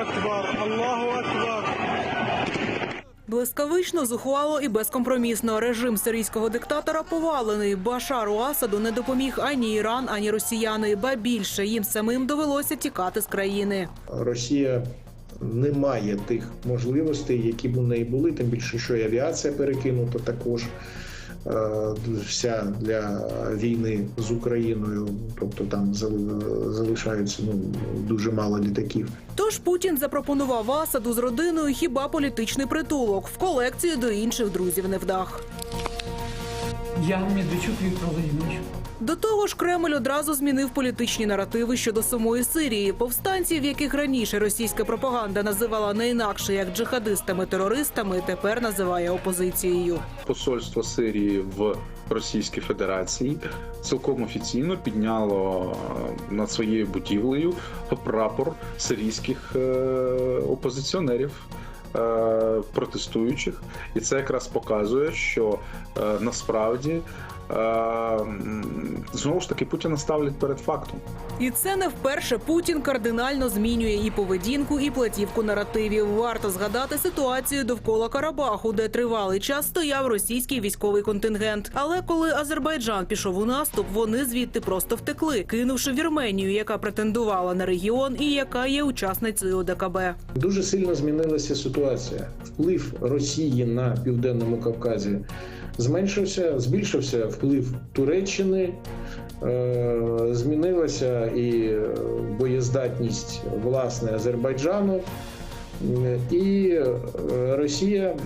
Акбар, Аллаху Акбар. Блискавично, зухвало і безкомпромісно. Режим сирійського диктатора повалений. Башару Асаду не допоміг ані Іран, ані росіяни. Ба більше їм самим довелося тікати з країни. Росія не має тих можливостей, які б у неї були, тим більше, що і авіація перекинута також. Е, Вся для війни з Україною, тобто там залишається залишаються ну дуже мало літаків. Тож Путін запропонував Асаду з родиною хіба політичний притулок в колекцію до інших друзів невдах. Я Медведчук Віктор Володимирович. До того ж, Кремль одразу змінив політичні наративи щодо самої Сирії. Повстанців, яких раніше російська пропаганда називала не інакше як джихадистами-терористами, тепер називає опозицією. посольство Сирії в Російській Федерації цілком офіційно підняло е, над своєю будівлею прапор сирійських е, опозиціонерів. Е, Протестуючих, і це якраз показує, що е, насправді е, знову ж таки Путіна ставлять перед фактом. І це не вперше Путін кардинально змінює і поведінку, і платівку наративів. Варто згадати ситуацію довкола Карабаху, де тривалий час стояв російський військовий контингент. Але коли Азербайджан пішов у наступ, вони звідти просто втекли, кинувши Вірменію, яка претендувала на регіон і яка є учасницею ОДКБ. Дуже сильно змінилася ситуація. Вплив Росії на південному Кавказі зменшився, збільшився вплив Туреччини, е, змінилася і е, боєздатність власне Азербайджану, і е, Росія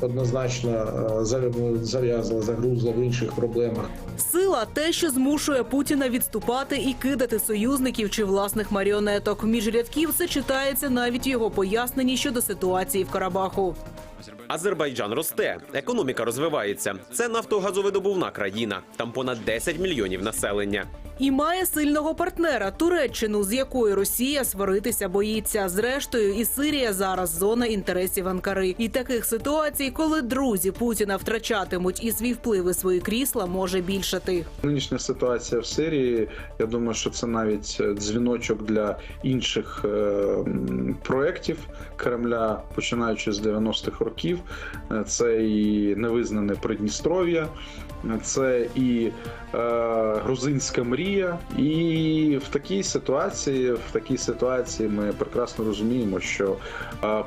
однозначно е, зав- загрузла в інших проблемах. Сила те, що змушує Путіна відступати і кидати союзників чи власних маріонеток. Між рядків це читається навіть його поясненні щодо ситуації в Карабаху. Азербайджан росте, економіка розвивається. Це нафтогазовидобувна країна. Там понад 10 мільйонів населення. І має сильного партнера Туреччину, з якою Росія сваритися боїться. Зрештою, і Сирія зараз зона інтересів Анкари. І таких ситуацій, коли друзі Путіна втрачатимуть і свій вплив і свої крісла, може більшати. Нинішня ситуація в Сирії, я думаю, що це навіть е, дзвіночок для інших е, проєктів Кремля, починаючи з 90-х років. Е, Це і невизнане Придністров'я, це і е, грузинська мрія. І в такій ситуації, в такій ситуації ми прекрасно розуміємо, що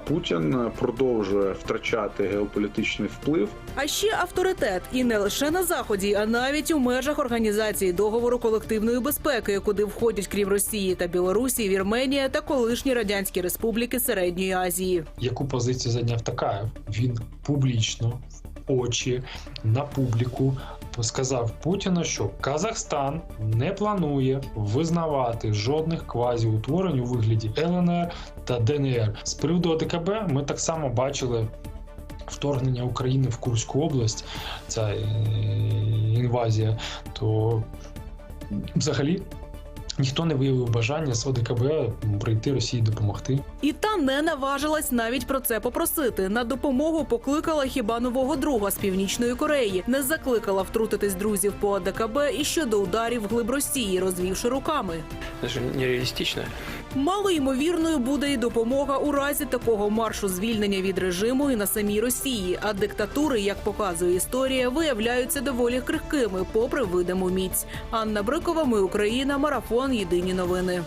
Путін продовжує втрачати геополітичний вплив. А ще авторитет і не лише на заході, а навіть у межах організації договору колективної безпеки, куди входять крім Росії та Білорусі, Вірменія та колишні радянські республіки Середньої Азії. яку позицію зайняв Такаєв. Він публічно в очі на публіку сказав Путіну, що Казахстан не планує визнавати жодних квазіутворень у вигляді ЛНР та ДНР. З приводу ОДКБ ми так само бачили. Вторгнення України в Курську область, ця е, інвазія, то взагалі ніхто не виявив бажання з ОДКБ прийти Росії допомогти. І та не наважилась навіть про це попросити. На допомогу покликала хіба нового друга з північної Кореї, не закликала втрутитись друзів по АДКБ і щодо ударів глиб Росії, розвівши руками. Це ж нереалистично. Мало ймовірною буде і допомога у разі такого маршу звільнення від режиму і на самій Росії. А диктатури, як показує історія, виявляються доволі крихкими, попри видиму міць. Анна Брикова, ми Україна, марафон. Єдині новини.